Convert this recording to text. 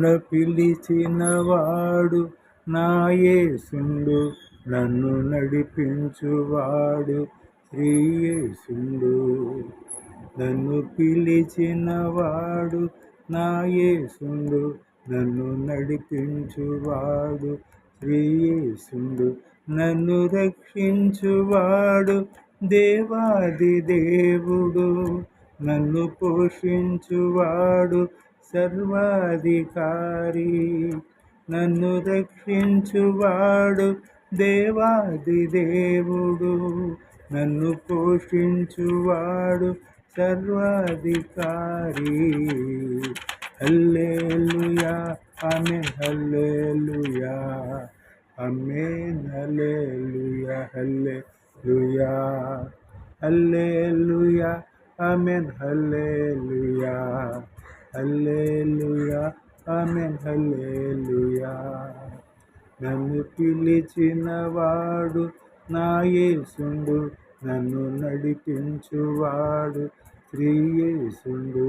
నన్ను పిలిచినవాడు నాయేసుండు నన్ను నడిపించువాడు శ్రీయేసుండు నన్ను పిలిచినవాడు నాయేసుండు నన్ను నడిపించువాడు శ్రీయేసుండు నన్ను రక్షించువాడు దేవాది దేవుడు నన్ను పోషించువాడు సర్వాధికారి. నన్ను రక్షించువాడు దేవాది దేవుడు. నన్ను పోషించువాడు సర్వాధికారి. హల్లేలుయా ఆమె hallelujah amen hallelujah hallelujah hallelujah amen hallelujah. Hallelujah ఆమె హల్లేలుయా. నన్ను పిలిచినవాడు నా యేసుండు నన్ను నడిపించువాడు శ్రీయేసుండు